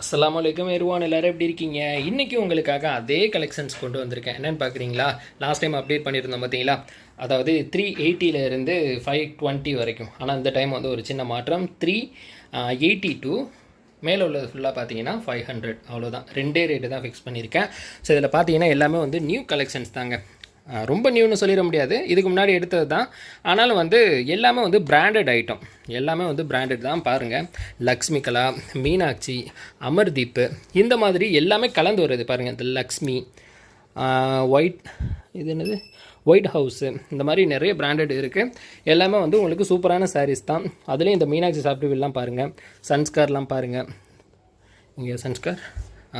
அஸ்லாம் வலைக்கம் எருவான் எல்லாரும் எப்படி இருக்கீங்க? இன்றைக்கி உங்களுக்காக அதே கலெக்ஷன்ஸ் கொண்டு வந்திருக்கேன். என்னென்னு பார்க்குறீங்களா லாஸ்ட் டைம் அப்டேட் பண்ணியிருந்தோம் பார்த்தீங்களா? அதாவது த்ரீ எயிட்டியிலேருந்து ஃபைவ் டுவெண்ட்டி வரைக்கும். ஆனால் இந்த டைம் வந்து ஒரு சின்ன மாற்றம். த்ரீ எயிட்டி டூ மேலே உள்ளது ஃபுல்லாக பார்த்தீங்கன்னா ஃபைவ் ஹண்ட்ரட் அவ்வளோதான் ரெண்டே ரேட்டு தான் ஃபிக்ஸ் பண்ணியிருக்கேன். ஸோ இதில் பார்த்தீங்கன்னா எல்லாமே வந்து நியூ கலெக்ஷன்ஸ் தாங்க. ரொம்ப நியூன்னு சொல்லிட முடியாது. இதுக்கு முன்னாடி எடுத்தது தான். ஆனாலும் வந்து எல்லாமே வந்து பிராண்டட் ஐட்டம் எல்லாமே வந்து பிராண்டட் தான். பாருங்கள் லக்ஷ்மி கலா மீனாட்சி அமர்தீப் இந்த மாதிரி எல்லாமே கலந்து வருது பாருங்கள் இந்த லக்ஷ்மி ஒயிட் இது என்னது? ஒயிட் ஹவுஸு இந்த மாதிரி நிறைய பிராண்டட் இருக்குது எல்லாமே வந்து உங்களுக்கு சூப்பரான சாரீஸ் தான். அதுலேயும் இந்த மீனாட்சி சாப்பிட்டுலாம் பாருங்கள் சன்ஸ்கார்லாம் பாருங்கள் இங்கே சன்ஸ்கார்.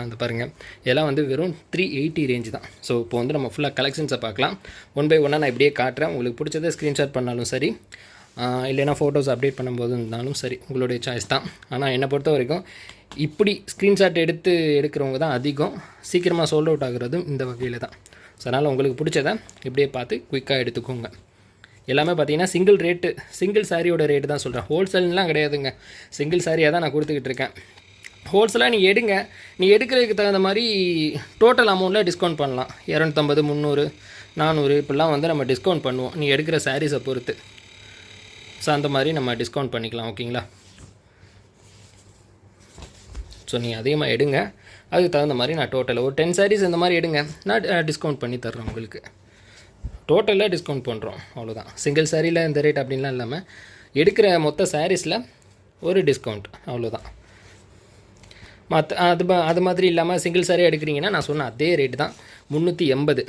அந்த பாருங்கள் இதெல்லாம் வந்து வெறும் த்ரீ எயிட்டி ரேஞ்ச் தான். ஸோ இப்போ வந்து நம்ம ஃபுல்லாக கலெக்ஷன்ஸை பார்க்கலாம். ஒன் பை ஒன்னாக நான் இப்படியே காட்டுறேன். உங்களுக்கு பிடிச்சதை ஸ்க்ரீன்ஷாட் பண்ணாலும் சரி இல்லைனா இல்லைன்னா ஃபோட்டோஸ் அப்டேட் பண்ணும்போது இருந்தாலும் சரி உங்களுடைய சாய்ஸ் தான். ஆனால் என்னை பொறுத்த வரைக்கும் இப்படி ஸ்க்ரீன்ஷாட் எடுத்து எடுக்கிறவங்க தான் அதிகம். சீக்கிரமாக சோல்ட் அவுட் ஆகுறதும் இந்த வகையில் தான். ஸோ அதனால் உங்களுக்கு பிடிச்சதை இப்படியே பார்த்து குயிக்காக எடுத்துக்கோங்க. எல்லாமே பார்த்தீங்கன்னா சிங்கிள் ரேட்டு சிங்கிள் சாரியோட ரேட்டு தான் சொல்கிறேன் ஹோல்சேல்லாம் கிடையாதுங்க. சிங்கிள் சாரியாக தான் நான் கொடுத்துக்கிட்டு இருக்கேன். ஹோல்சேலாக நீ எடுங்க. நீ எடுக்கிறதுக்கு தகுந்த மாதிரி டோட்டல் அமௌண்ட்டில் டிஸ்கவுண்ட் பண்ணலாம். இரநூத்தம்பது முந்நூறு நானூறு இப்படிலாம் வந்து நம்ம டிஸ்கவுண்ட் பண்ணுவோம். நீ எடுக்கிற சாரீஸை பொறுத்து. ஸோ அந்த மாதிரி நம்ம டிஸ்கவுண்ட் பண்ணிக்கலாம் ஓகேங்களா ஸோ நீங்கள் அதிகமாக எடுங்க. அதுக்கு தகுந்த மாதிரி நான் டோட்டலாக ஒரு டென் சாரீஸ் இந்த மாதிரி எடுங்க. நான் டிஸ்கவுண்ட் பண்ணி தர்றேன் உங்களுக்கு. டோட்டலாக டிஸ்கவுண்ட் பண்ணுறோம் அவ்வளோதான் சிங்கிள் சாரியில் இந்த ரேட் அப்படின்லாம் இல்லாமல் எடுக்கிற மொத்த சாரீஸில் ஒரு டிஸ்கவுண்ட் அவ்வளோதான் மற்ற அது அது மாதிரி இல்லாமல் சிங்கிள் சாரே எடுக்கிறீங்கன்னா நான் சொன்ன அதே ரேட்டு தான். முந்நூற்றி எண்பது.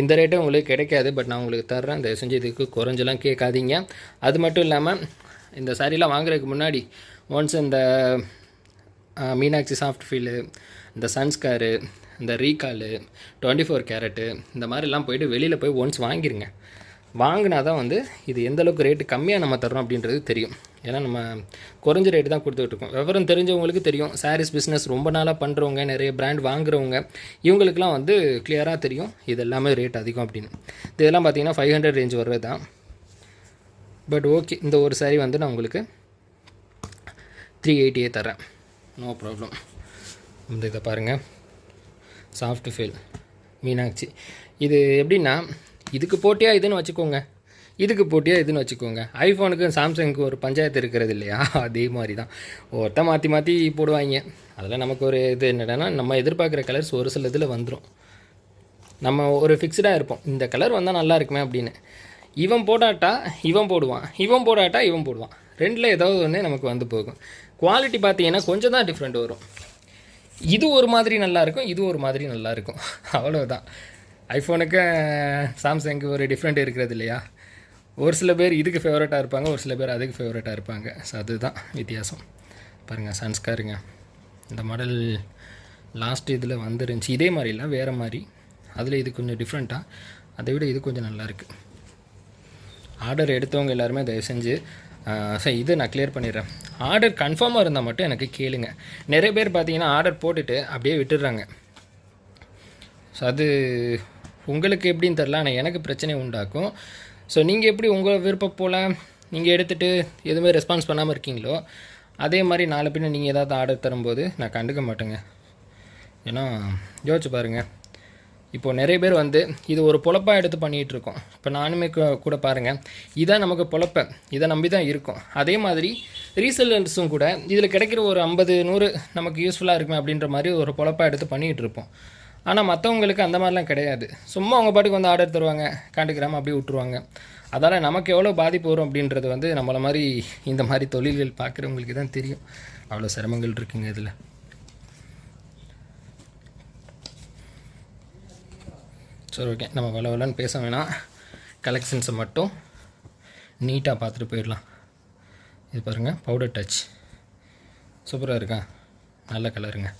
இந்த ரேட்டு உங்களுக்கு கிடைக்காது பட் நான் உங்களுக்கு தர்றேன். தயவு செஞ்சு இதுக்கு குறைஞ்செல்லாம் கேட்காதீங்க. அது மட்டும் இல்லாமல் இந்த சாரீலாம் வாங்குறதுக்கு முன்னாடி ஒன்ஸ் இந்த மீனாட்சி சாஃப்ட் ஃபீலு இந்த சன்ஸ்காரு இந்த ரீகாலு டுவெண்ட்டி ஃபோர் கேரட்டு இந்த மாதிரிலாம் போயிட்டு வெளியில் போய் ஒன்ஸ் வாங்கிருங்க. வாங்கினா தான் வந்து இது எந்த அளவுக்கு ரேட்டு கம்மியாக நம்ம தரோம் அப்படின்றது தெரியும். ஏன்னா நம்ம குறைஞ்ச ரேட்டு தான் கொடுத்துட்டு இருக்கோம். விவரம் தெரிஞ்சவங்களுக்கு தெரியும். சாரீஸ் பிஸ்னஸ் ரொம்ப நாளாக பண்ணுறவங்க நிறைய பிராண்ட் வாங்குறவங்க இவங்களுக்குலாம் வந்து கிளியராக தெரியும். இது எல்லாமே ரேட் அதிகம் அப்படின்னு. இது இதெல்லாம் பார்த்தீங்கன்னா ஃபைவ் ஹண்ட்ரட் ரேஞ்ச் வர்றது தான் பட் ஓகே இந்த ஒரு saree வந்து நான் உங்களுக்கு த்ரீ எயிட்டியே தரேன் நோ ப்ராப்ளம் இந்த இதை பாருங்கள் சாஃப்ட் ஃபீல் மீனாட்சி. இது எப்படின்னா இதுக்கு போட்டியா இதுன்னு வச்சுக்கோங்க. இதுக்கு போட்டியா இதுன்னு வச்சுக்கோங்க. ஐஃபோனுக்கு சாம்சங்க்கு ஒரு பஞ்சாயத்து இருக்கிறது இல்லையா? அதே மாதிரி தான் ஒருத்த மாற்றி மாற்றி போடுவாங்க. அதில் நமக்கு ஒரு இது என்னென்னா நம்ம எதிர்பார்க்குற கலர்ஸ் ஒரு சில இதில் வந்துடும் நம்ம ஒரு ஃபிக்ஸ்டாக இருப்போம். இந்த கலர் வந்தால் நல்லா இருக்குமே அப்படின்னு. இவன் போடாட்டா இவன் போடுவான். இவன் போடாட்டா இவன் போடுவான். ரெண்டில் ஏதாவது ஒன்று நமக்கு வந்து போகும். குவாலிட்டி பார்த்தீங்கன்னா கொஞ்சம் தான் டிஃப்ரெண்ட் வரும். இது ஒரு மாதிரி நல்லாயிருக்கும் இது ஒரு மாதிரி நல்லாயிருக்கும் அவ்வளோதான் ஐஃபோனுக்கு சாம்சங்க்கு ஒரு டிஃப்ரெண்ட் இருக்கிறது இல்லையா? ஒரு சில பேர் இதுக்கு ஃபேவரட்டாக இருப்பாங்க ஒரு சில பேர் அதுக்கு ஃபேவரட்டாக இருப்பாங்க. ஸோ அதுதான் வித்தியாசம். பாருங்கள் சன்ஸ்காருங்க. இந்த மாடல் லாஸ்ட் இதில் வந்துருந்துச்சு. இதே மாதிரி இல்லை வேறு மாதிரி. அதில் இது கொஞ்சம் டிஃப்ரெண்ட்டாக அதை விட இது கொஞ்சம் நல்லா இருக்குது ஆர்டர் எடுத்தவங்க எல்லாருமே தயவு செஞ்சு சார் இது நான் கிளியர் பண்ணிடுறேன். ஆர்டர் கன்ஃபார்மாக இருந்தால் மட்டும் எனக்கு கேளுங்க. நிறைய பேர் பார்த்தீங்கன்னா ஆர்டர் போட்டுட்டு அப்படியே விட்டுடுறாங்க. ஸோ அது உங்களுக்கு எப்படின்னு தெரில ஆனால் எனக்கு பிரச்சனை உண்டாக்கும். ஸோ நீங்கள் எப்படி உங்கள் விருப்பம் போல் நீங்கள் எடுத்துகிட்டு எதுவுமே ரெஸ்பான்ஸ் பண்ணாமல் இருக்கீங்களோ அதே மாதிரி நாளை பின்ன நீங்கள் ஏதாவது ஆர்டர் தரும்போது நான் கண்டுக்க மாட்டேங்க. ஏன்னா யோசிச்சு பாருங்கள் இப்போது நிறைய பேர் வந்து இது ஒரு பொழப்பாக எடுத்து பண்ணிகிட்ருக்கோம் இப்போ நானுமே கூட பாருங்கள் இதான் நமக்கு பொழப்ப. இதை நம்பி தான் இருக்கும். அதே மாதிரி ரீசெல்லர்ஸும் கூட இதில் கிடைக்கிற ஒரு ஐம்பது நூறு நமக்கு யூஸ்ஃபுல்லாக இருக்குமே அப்படின்ற மாதிரி ஒரு பொழப்பாக எடுத்து பண்ணிகிட்டு இருப்போம். ஆனால் மற்றவங்களுக்கு அந்த மாதிரிலாம் கிடையாது. சும்மா அவங்க பாட்டுக்கு வந்து ஆர்டர் தருவாங்க காண்டுக்கிறாம அப்படியே விட்ருவாங்க அதால் நமக்கு எவ்வளோ பாதிப்பு வரும் அப்படின்றது வந்து நம்மளை மாதிரி இந்த மாதிரி தொழில்கள் பார்க்குறவங்களுக்கு தான் தெரியும். அவ்வளோ சிரமங்கள் இருக்குங்க இதில். சரி ஓகே நம்ம வள வளன்னு பேச வேணாம். கலெக்ஷன்ஸை மட்டும் நீட்டாக பார்த்துட்டு போயிடலாம். இது பாருங்கள் பவுடர் டச் சூப்பராக இருக்கா? நல்ல கலருங்க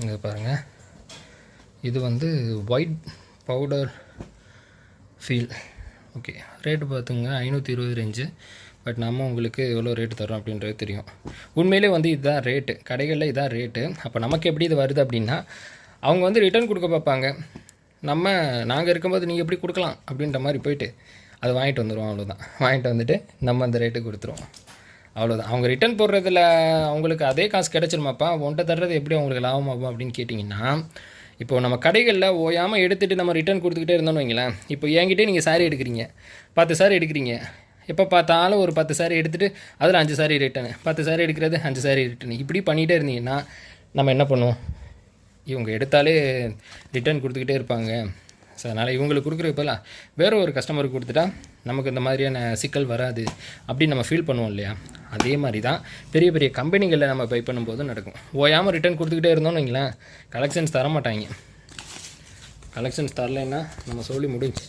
இங்கே பாருங்கள் இது வந்து white powder feel okay rate பார்த்துங்க. ஐநூற்றி இருபது ரேஞ்சு பட் நம்ம உங்களுக்கு எவ்வளோ ரேட்டு தரோம் அப்படின்றது தெரியும். உண்மையிலே வந்து இதுதான் ரேட்டு கடைகளில் இதுதான் ரேட்டு அப்போ நமக்கு எப்படி இது வருது அப்படின்னா அவங்க வந்து ரிட்டர்ன் கொடுக்க பார்ப்பாங்க. நம்ம நாங்கள் இருக்கும்போது நீங்கள் எப்படி கொடுக்கலாம் அப்படின்ற மாதிரி போயிட்டு அதை வாங்கிட்டு வந்துடுவோம் அவ்வளோதான் வாங்கிட்டு வந்துட்டு நம்ம அந்த ரேட்டுக்கு கொடுத்துருவோம். அவ்வளோதான் அவங்க ரிட்டர்ன் போடுறதுல அவங்களுக்கு அதே காசு கிடச்சிருமாப்பா? ஒன்றை தர்றது எப்படி அவங்களுக்கு லாபமாகும் அப்படின்னு கேட்டிங்கன்னா இப்போ நம்ம கடைகளில் ஓயாமல் எடுத்துகிட்டு நம்ம ரிட்டர்ன் கொடுத்துக்கிட்டே இருந்தோம்னு வைங்களேன். இப்போ என்கிட்டே நீங்கள் சாரி எடுக்கிறீங்க. பத்து சாரி எடுக்கிறீங்க. எப்போ பார்த்தாலும் ஒரு பத்து சாரி எடுத்துகிட்டு அதில் அஞ்சு சாரி ரிட்டர்னு பத்து சாரி எடுக்கிறது அஞ்சு சாரி ரிட்டர்னு இப்படி பண்ணிகிட்டே இருந்தீங்கன்னா நம்ம என்ன பண்ணுவோம்? இவங்க எடுத்தாலே ரிட்டர்ன் கொடுத்துக்கிட்டே இருப்பாங்க. ஸோ அதனால் இவங்களுக்கு கொடுக்குற இப்போலாம் வேற ஒரு கஸ்டமருக்கு கொடுத்துட்டா நமக்கு இந்த மாதிரியான சிக்கல் வராது அப்படின்னு நம்ம ஃபீல் பண்ணுவோம் இல்லையா? அதே மாதிரி தான் பெரிய பெரிய கம்பெனிகளில் நம்ம பை பண்ணும்போது நடக்கும். ஓயாமல் ரிட்டர்ன் கொடுத்துக்கிட்டே இருந்தோம்னு வைங்களேன் கலெக்ஷன்ஸ் தர மாட்டாங்க கலெக்ஷன்ஸ் தரலைன்னா நம்ம சொல்லி முடிஞ்சு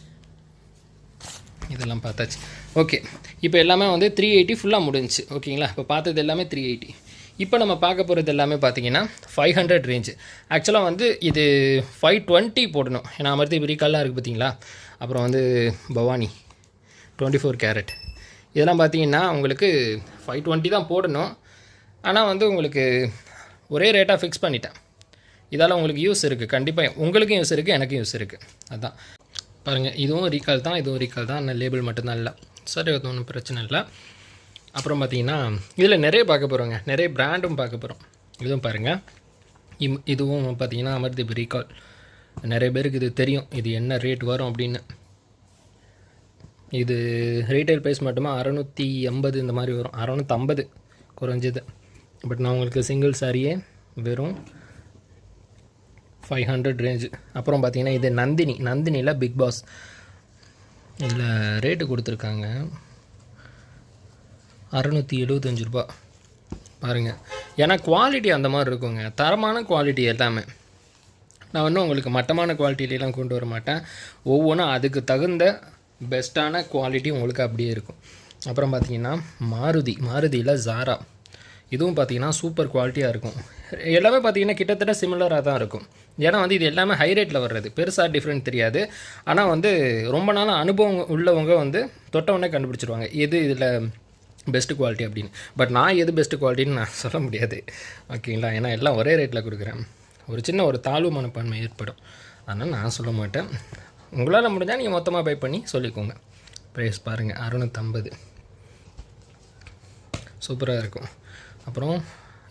இதெல்லாம் பார்த்தாச்சு. ஓகே இப்போ எல்லாமே வந்து த்ரீ எயிட்டி ஃபுல்லாக முடிஞ்சுச்சு. ஓகேங்களா? இப்போ பார்த்தது எல்லாமே த்ரீ எயிட்டி இப்போ நம்ம பார்க்க போகிறது எல்லாமே பார்த்தீங்கன்னா ஃபைவ் ஹண்ட்ரட் ரேஞ்சு ஆக்சுவலாக வந்து இது ஃபைவ் டுவெண்ட்டி போடணும். ஏன்னா அமர்த்தி கல்லாக இருக்குது பார்த்தீங்களா? அப்புறம் வந்து பவானி. டுவெண்ட்டி ஃபோர் கேரட் இதெல்லாம் பார்த்தீங்கன்னா உங்களுக்கு ஃபைவ் டுவெண்ட்டி தான் போடணும். ஆனால் வந்து உங்களுக்கு ஒரே ரேட்டாக ஃபிக்ஸ் பண்ணிட்டேன். இதால் உங்களுக்கு யூஸ் இருக்குது கண்டிப்பாக உங்களுக்கும் யூஸ் இருக்குது எனக்கும் யூஸ் இருக்குது அதான். பாருங்கள் இதுவும் ரீகால் தான் இதுவும் ரீகால் தான். ஆனால் லேபிள் மட்டும்தான் இல்லை. சரி அது ஒன்றும் பிரச்சனை இல்லை. அப்புறம் பார்த்தீங்கன்னா இதில் நிறைய பார்க்க போகிறோங்க நிறைய ப்ராண்டும் பார்க்க போகிறோம் இதுவும் பாருங்கள் இம் இதுவும் பார்த்தீங்கன்னா அமர்தீப் ரீகால் நிறைய பேருக்கு இது தெரியும். இது என்ன ரேட் வரும் அப்படின்னு. இது ரீட்டைல் ப்ரைஸ் மட்டுமா? அறநூற்றி எண்பது இந்த மாதிரி வரும். அறநூற்றம்பது குறைஞ்சது. பட் நான் உங்களுக்கு சிங்கிள் சாரியே வெறும் ஃபைவ் ஹண்ட்ரட் ரேஞ்சு அப்புறம் பார்த்தீங்கன்னா இது நந்தினி. நந்தினியில் பிக் பாஸ் இதில் ரேட்டு கொடுத்துருக்காங்க. அறநூற்றி எழுபத்தஞ்சு ரூபா பாருங்கள் ஏன்னா குவாலிட்டி அந்த மாதிரி இருக்குங்க. தரமான குவாலிட்டி எல்லாமே. நான் இன்னும் உங்களுக்கு மட்டமான குவாலிட்டிலாம் கொண்டு வர மாட்டேன். ஒவ்வொன்றும் அதுக்கு தகுந்த பெஸ்ட்டான குவாலிட்டி உங்களுக்கு அப்படியே இருக்கும். அப்புறம் பார்த்தீங்கன்னா மாருதி மாருதியில் ஜாரா இதுவும் பார்த்தீங்கன்னா சூப்பர் குவாலிட்டியாக இருக்கும். எல்லாமே பார்த்தீங்கன்னா கிட்டத்தட்ட சிமிலராக தான் இருக்கும். ஏன்னா வந்து இது எல்லாமே ஹை ரேட்டில் வர்றது. பெருசாக டிஃப்ரெண்ட் தெரியாது. ஆனால் வந்து ரொம்ப நாள் அனுபவம் உள்ளவங்க வந்து தொட்டவுடனே கண்டுபிடிச்சிருவாங்க. எது இதில் பெஸ்ட்டு குவாலிட்டி அப்படின்னு. பட் நான் எது பெஸ்ட்டு குவாலிட்டின்னு நான் சொல்ல முடியாது. ஓகேங்களா? ஏன்னா எல்லாம் ஒரே ரேட்டில் கொடுக்குறேன். ஒரு சின்ன ஒரு தாழ்வு மனப்பான்மை ஏற்படும். அதனால் நான் சொல்ல மாட்டேன். உங்களால் முடிஞ்சால் நீங்கள் மொத்தமாக பை பண்ணி சொல்லிக்கோங்க. ப்ரைஸ் பாருங்கள் அறுநூற்றம்பது சூப்பராக இருக்கும். அப்புறம்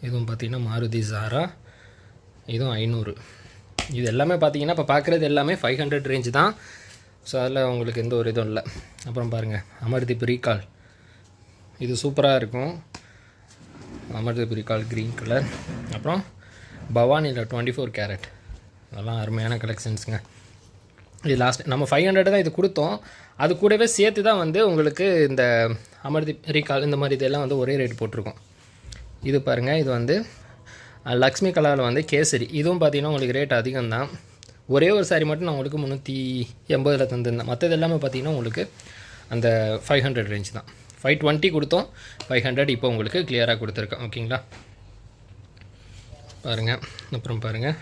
இதுவும் பார்த்தீங்கன்னா மாருதி ஜாரா இதுவும் ஐநூறு. இது எல்லாமே பார்த்தீங்கன்னா இப்போ பார்க்குறது எல்லாமே ஃபைவ் ஹண்ட்ரட் ரேஞ்ச் தான். ஸோ அதில் உங்களுக்கு எந்த ஒரு இதுவும் இல்லை. அப்புறம் பாருங்கள் அமர்தீப் ரீகால் இது சூப்பராக இருக்கும். அமர்தீப் ரீகால் க்ரீன் கலர் அப்புறம் பவானியில் டுவெண்ட்டி ஃபோர் கேரட் அதெல்லாம் அருமையான கலெக்ஷன்ஸுங்க இது லாஸ்ட் நம்ம ஃபைவ் ஹண்ட்ரட் தான் இது கொடுத்தோம். அது கூடவே சேர்த்து தான் வந்து உங்களுக்கு இந்த அமர்தீப் ரீகால் இந்த மாதிரி இதெல்லாம் வந்து ஒரே ரேட் போட்டிருக்கோம். இது பாருங்கள் இது வந்து லக்ஷ்மி கலாவில் வந்து கேசரி. இதுவும் பார்த்தீங்கன்னா உங்களுக்கு ரேட் அதிகம் தான் ஒரே ஒரு சாரி மட்டும் நான் உங்களுக்கு முந்நூற்றி எண்பதில் தந்திருந்தேன். மற்றது எல்லாமே பார்த்தீங்கன்னா உங்களுக்கு அந்த ஃபைவ் ஹண்ட்ரட் ரேஞ்ச் தான். ஃபைவ் டுவெண்ட்டி கொடுத்தோம். ஃபைவ் ஹண்ட்ரட் இப்போ உங்களுக்கு கிளியராக கொடுத்துருக்கேன் ஓகேங்களா? பாருங்கள் அப்புறம் பாருங்கள்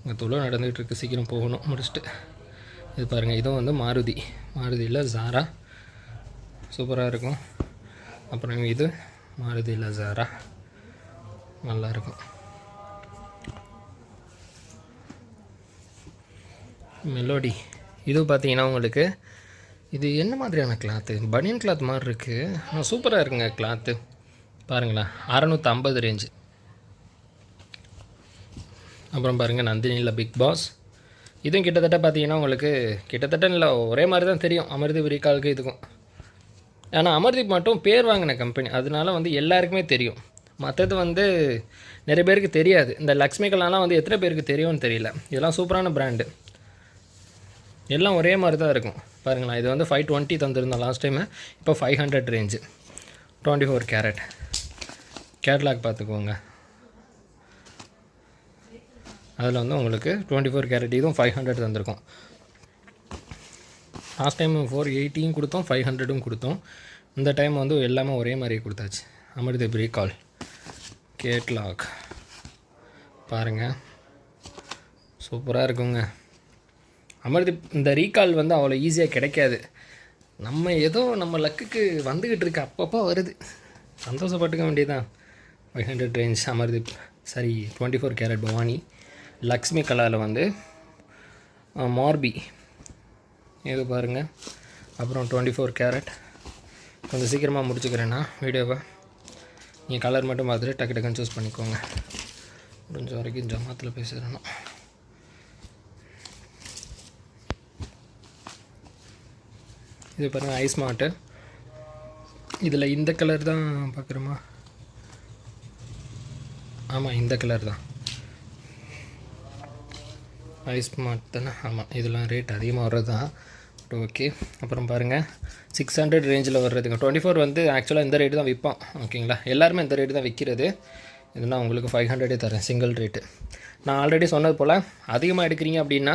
இங்கே தொழில் நடந்துகிட்டு இருக்கு. சீக்கிரம் போகணும் முடிச்சுட்டு. இது பாருங்கள் இதுவும் வந்து மாருதி. மாருதியில் ஜாரா சூப்பராக இருக்கும். அப்புறம் இது மாருதியில் ஜாரா நல்லா இருக்கும். மெலோடி இது பார்த்தீங்கன்னா உங்களுக்கு இது என்ன மாதிரியான கிளாத்து பனியன் கிளாத் மாதிரி இருக்குது ஆனால் சூப்பராக இருக்குங்க கிளாத்து பாருங்களேன் அறநூற்றம்பது ரேஞ்சு அப்புறம் பாருங்கள் நந்தினியில் பிக் பாஸ் இதுவும் கிட்டத்தட்ட பார்த்தீங்கன்னா உங்களுக்கு கிட்டத்தட்ட இல்லை ஒரே மாதிரி தான் தெரியும். அமிர்தி விரிகாலுக்கு இதுக்கும். ஆனால் அமர்தீப் மட்டும் பேர் வாங்கின கம்பெனி அதனால வந்து எல்லாருக்குமே தெரியும். மற்றது வந்து நிறைய பேருக்கு தெரியாது. இந்த லக்ஷ்மி கலாலாம் வந்து எத்தனை பேருக்கு தெரியும்னு தெரியல. இதெல்லாம் சூப்பரான பிராண்டு எல்லாம் ஒரே மாதிரி தான் இருக்கும். பாருங்களேன் இது வந்து ஃபைவ் டுவெண்ட்டி தந்திருந்தோம் லாஸ்ட் டைமு இப்போ five hundred range twenty four carat catalogue பார்த்துக்கோங்க. அதில் வந்து உங்களுக்கு டுவெண்ட்டி ஃபோர் கேரட் இதுவும் ஃபைவ் ஹண்ட்ரட் தந்திருக்கும். லாஸ்ட் டைம் ஃபோர் எயிட்டியும் கொடுத்தோம் ஃபைவ் ஹண்ட்ரடும் கொடுத்தோம். இந்த டைம் வந்து எல்லாமே ஒரே மாதிரி கொடுத்தாச்சு. அமிர்தீப் ரீகால் கேட்லாக் பாருங்கள் சூப்பராக இருக்குங்க. அமர்தீப் இந்த ரீகால் வந்து அவ்வளோ ஈஸியாக கிடைக்காது. நம்ம ஏதோ நம்ம லக்குக்கு வந்துக்கிட்டு இருக்கு அப்பப்போ வருது. சந்தோஷப்பட்டுக்க வேண்டியதான் ஃபைவ் ஹண்ட்ரட் ரேஞ்ச் அமர்தீப் சரி twenty four carat Bhavani. Lakshmi கலரில் வந்து மார்பி. இது பாருங்கள் அப்புறம் டுவெண்ட்டி ஃபோர் கேரட். கொஞ்சம் சீக்கிரமாக முடிச்சுக்கிறேன்னா வீடியோவை. நீங்கள் கலர் மட்டும் பார்த்துட்டு டக்கு டக்குன்னு சூஸ் பண்ணிக்கோங்க. முடிஞ்ச வரைக்கும் ஜமாத்தில் பேசிடணும். இது பாருங்கள் ஐஸ் மாட்டு இதில் இந்த கலர் தான் பார்க்குறோமா ஆமாம் இந்த கலர் தான். ஐஸ் தானே ஆமாம் இதெல்லாம் ரேட் அதிகமாக வர்றது தான் ஓகே அப்புறம் பாருங்கள் சிக்ஸ் ஹண்ட்ரட் ரேஞ்சில் வர்றதுங்க. டுவெண்ட்டி ஃபோர் வந்து ஆக்சுவலாக இந்த ரேட்டு தான் விற்போம் ஓகேங்களா எல்லாருமே இந்த ரேட்டு தான் விற்கிறது இது நான் உங்களுக்கு ஃபைவ் ஹண்ட்ரடே தரேன் சிங்கிள் ரேட்டு நான் ஆல்ரெடி சொன்னது போல் அதிகமாக எடுக்கிறீங்க அப்படின்னா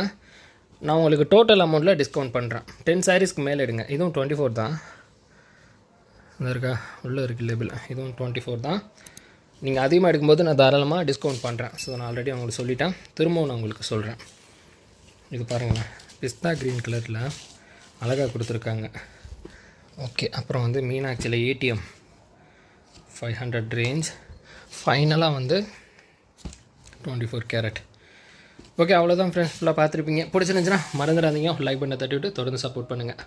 நான் உங்களுக்கு டோட்டல் அமௌண்ட்டில் டிஸ்கவுண்ட் பண்ணுறேன் டென் சாரீஸ்க்கு மேலே எடுங்க. இதுவும் டுவெண்ட்டி ஃபோர் தான். இந்த இருக்கா? உள்ளே இருக்குது லேபிள் இதுவும் டுவெண்ட்டி ஃபோர் தான். நீங்கள் அதிகமாக எடுக்கும்போது நான் தாராளமாக டிஸ்கவுண்ட் பண்ணுறேன் ஸோ நான் ஆல்ரெடி உங்களுக்கு சொல்லிட்டேன். திரும்பவும் நான் உங்களுக்கு சொல்கிறேன் இது பாருங்களேன். பிஸ்தா க்ரீன் கலரில் அழகாக கொடுத்துருக்காங்க. ஓகே அப்புறம் வந்து மீனாட்சியில் ஏடிஎம் ஃபைவ் ஹண்ட்ரட் ரேஞ்ச் ஃபைனலாக வந்து டுவெண்ட்டி ஃபோர் கேரட் ஓகே அவ்வளோதான் ஃப்ரெண்ட்ஸ் ஃபுல்லாக பார்த்துருப்பீங்க. பிடிச்சிருந்துச்சுன்னா மறந்துடாதீங்க. லைக் பண்ண தட்டி விட்டு தொடர்ந்து சப்போர்ட் பண்ணுங்கள்